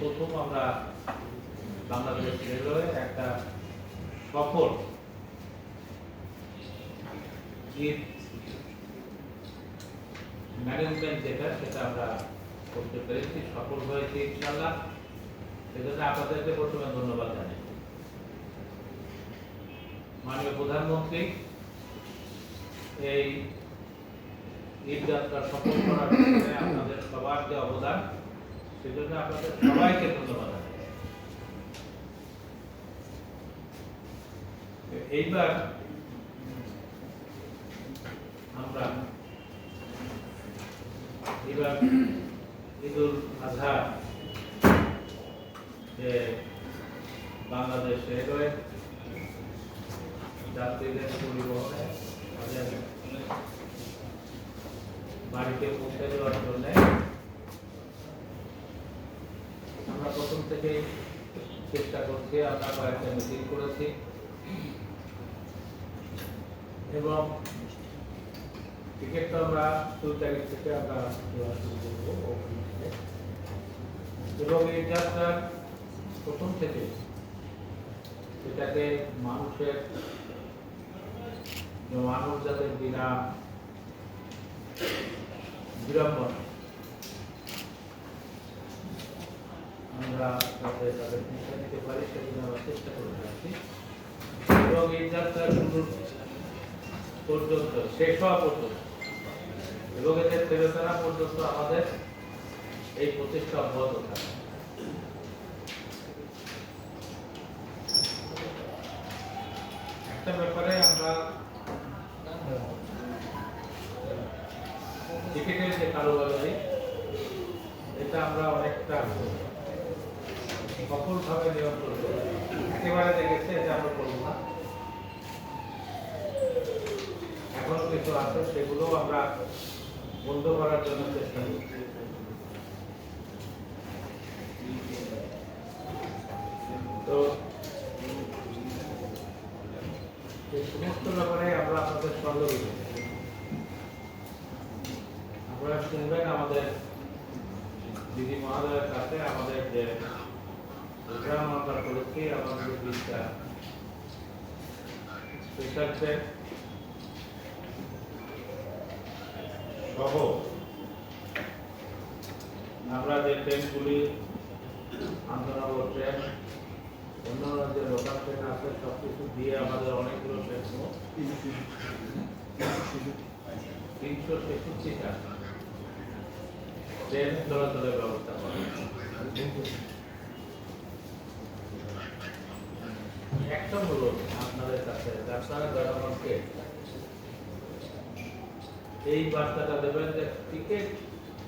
প্রথম আমরা বাংলাদেশ রেলওয়ে একটা সফল ম্যানেজমেন্ট যেটা, সেটা আমরা করতে পেরেছি, সফল হয়েছি ইনশাল্লাহ সেজন্য আপনাদেরকে প্রথমে ধন্যবাদ জানাই। মাননীয় প্রধানমন্ত্রী, এই ঈদ যাত্রা সফল করার পিছনে আপনাদের সবার যে অবদান সেজন্য আপনাদের সবাইকে ধন্যবাদ। এইবার আমরা এবার ঈদুল আজহা যে বাংলাদেশ রেলওয়ে যাত্রীদের পরিবহনে তাদের বাড়িতে পৌঁছে দেওয়ার জন্য আমরা প্রথম থেকে চেষ্টা করছি, আমরা কয়েকটা মিটিং করেছি। এবং টিকিট তো আমরা দুই তারিখ থেকে আমরা এবং এই যাত্রার প্রথম থেকে এটাকে মানুষের, মানুষ যাতে বিনা বিড়ম্বনা আমরা তাদের পৌঁছে দিতে পারি, সেজন্য আমরা চেষ্টা করে যাচ্ছি এবং এই যাত্রা পর্যন্ত, শেষ হওয়া পর্যন্ত, এবং এদের ফেরত পর্যন্ত আমাদের এই প্রচেষ্টা অব্যাহত থাকে একটা ব্যাপারে আমরা টিকিটের যে কারোবারি, এটা আমরা অনেকটা সফলভাবে নিয়ন্ত্রণ করি একেবারে দেখেছে এটা আমরা করব না। এখনও কিছু আছে সেগুলো আমরা বন্ধ করার জন্য চেষ্টা করছি। তো সমস্ত ব্যাপারে আমরা আপনাদের সহযোগিতা করছি। আপনারা শুনবেন আমাদের দিদি মহাদয়ের কাছে আমাদের যে প্রোগ্রাম আমরা আমাদের বিদ্যা স্পেশাল ট্রেন সহ আমরা যে ট্রেনগুলি আন্তনগর ট্রেন অন্যান্য যে লোকাল ট্রেন আছে সব কিছু দিয়ে আমাদের অনেকগুলো ট্রেন তিনশো ছেষট্টিটা ট্রেন চলাচলের ব্যবস্থা করা একটা হলো আপনাদের কাছে যে আপনারা এই বার্তাটা দেবেন যে টিকিট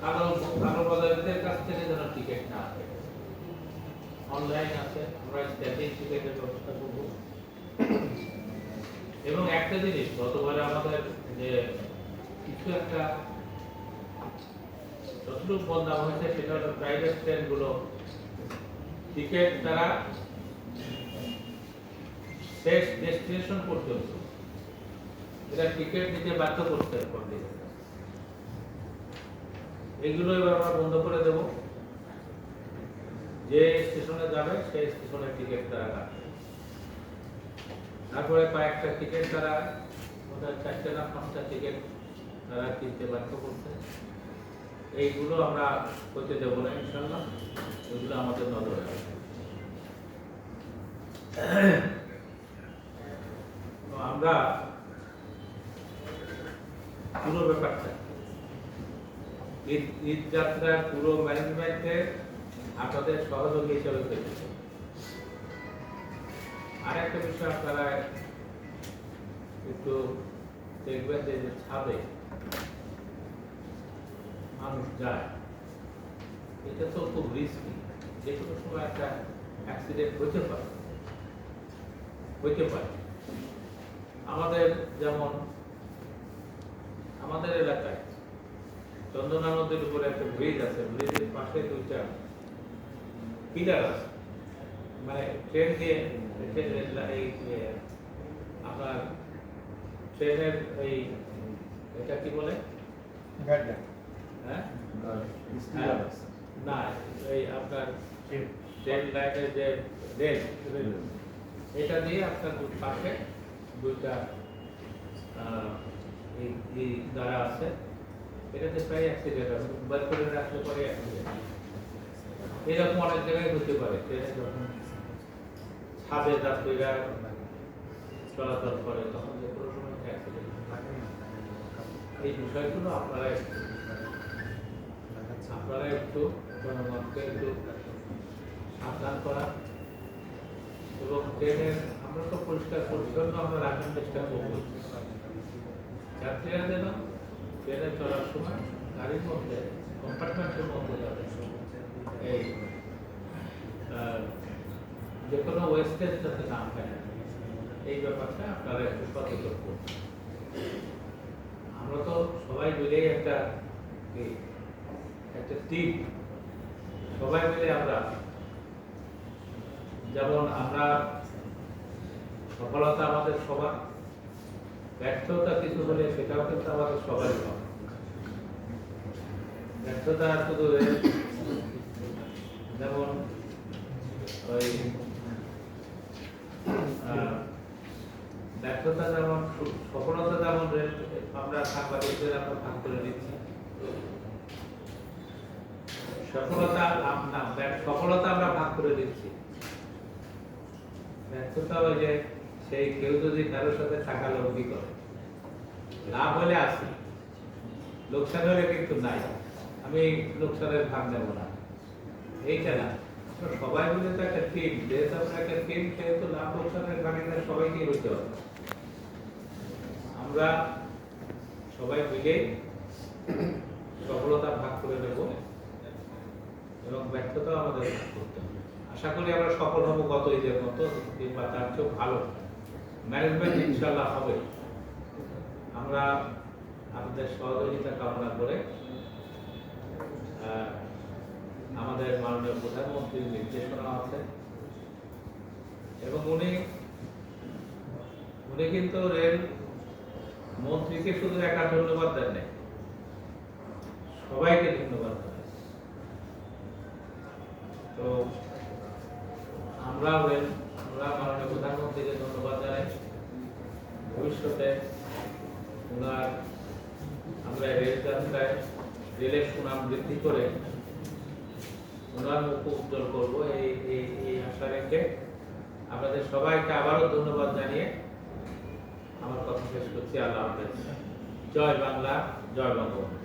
কালো কালো বাজারিদের কাছ থেকে যেন টিকিট না আসে। অনলাইন আছে, আমরা স্ট্যাটিং টিকিটের ব্যবস্থা করব। এবং একটা জিনিস, গতবারে আমাদের যে কিছু একটা যতটুকু বদনাম হয়েছে, সেটা হলো প্রাইভেট ট্রেনগুলো টিকিট তারা শেষ ডেস্টিনেশন পর্যন্ত এটা টিকিট নিতে বাধ্য করতে হবে এগুলো এবার আমরা বন্ধ করে দেব। যে স্টেশনে যাবে, সেই স্টেশনের টিকিট তারা কাটবে তারপরে কয়েকটা টিকিট তারা ওদের চারটে না পাঁচটা টিকিট তারা কিনতে বাধ্য করছে। এইগুলো আমরা করতে দেবো না ইনশাল্লাহ ওইগুলো আমাদের নজরে তো আমরা পুরো ব্যাপারটা, ঈদ ঈদ যাত্রার পুরো ম্যানেজমেন্টে আপনাদের সহযোগী হিসেবে পেয়েছে আর একটা বিষয় আপনারা একটু দেখবেন যে ছাদে মানুষ যায়। এটা তো খুব রিস্কি যে কোনো সময় একটা অ্যাক্সিডেন্ট হতে পারে, হইতে পারে। আমাদের যেমন আমাদের এলাকায় চন্দনা নদীর উপরে একটা ব্রিজ আছে ব্রিজের পাশে দুইটা পিলার আছে। মানে ট্রেন দিয়ে এই আপনার ট্রেনের এই এটা কি বলে? হ্যাঁ? না এই আপনার ট্রেন। লাইনের যে রেল এটা দিয়ে আপনার দু পাশে দুইটা এই দ্বারা আছে। এটাতে প্রায় অ্যাক্সিডেন্ট আছে। বার করে রাখলে পরে অ্যাক্সিডেন্ট এরকম অনেক জায়গায় হতে পারে। যখন ছাদে যাত্রীরা চলাচল করে, তখন যে কোনো সময় অ্যাক্সিডেন্ট এই বিষয়গুলো আপনারা আপনারা একটু জনগণকে একটু সাবধান করা এবং ট্রেনের আমরা তো পরিষ্কার পরিচ্ছন্ন, আমরা রাখার চেষ্টা করব। যাত্রীরা যেন ট্রেনে চলার সময় গাড়ির মধ্যে কম্পার্টমেন্টের মধ্যে যাবে এই যে কোনো ওয়েস্টেজ যাতে না হয় এই ব্যাপারটা আপনারা একটু সচেতন আমরা তো সবাই মিলেই একটা একটা টিম সবাই মিলে আমরা, যেমন আমরা সফলতা আমাদের সবার। ব্যর্থতা কিছু হলে সেটাও কিন্তু আমাদের সবাই হবে। ব্যর্থতা শুধু যেমন ওই ব্যর্থতা যেমন, সফলতা যেমন আমরা সাংবাদিকদের আমরা ভাগ করে দিচ্ছি সফলতা সফলতা আমরা ভাগ করে দিচ্ছি। ব্যর্থতা ওই যে সেই কেউ যদি কারোর সাথে টাকা লব্ধি করে, লাভ হলে আসি লোকসান হলে কিন্তু নাই। আমি লোকসানের ভাগ নেব না। এইটা না সবাই তো একটা টিম যেহেতু আমরা একটা টিম সেহেতু লাভ লোকসানের ভাগিদার সবাইকে হইতে হবে। আমরা সবাই মিলে সফলতা ভাগ করে নেব এবং ব্যর্থতা আমাদের ভাগ করতে হবে। আশা করি আমরা সফল হব গত ঈদের মতো। কিংবা তার চেয়েও ভালো। ম্যানেজমেন্ট ইনশাল্লাহ হবে। আমরা আপনাদের সহযোগিতা কামনা করে আমাদের মাননীয় প্রধানমন্ত্রীর নির্দেশনা আছে। এবং উনি উনি কিন্তু রেল মন্ত্রীকে শুধু একা ধন্যবাদ দেন নাই, সবাইকে ধন্যবাদ তো আমরা রেল আমরা মাননীয় প্রধানমন্ত্রীকে ধন্যবাদ জানাই ভবিষ্যতে ওনার আমরা রেল যাত্রায় রেলের সুনাম বৃদ্ধি করে ওনার মুখ উজ্জ্বল করব। এই এই আশা রেখে আপনাদের সবাইকে আবারও ধন্যবাদ জানিয়ে আমার কথা শেষ করছি। আল্লাহ হাফেজ। জয় বাংলা, জয় বঙ্গবন্ধু।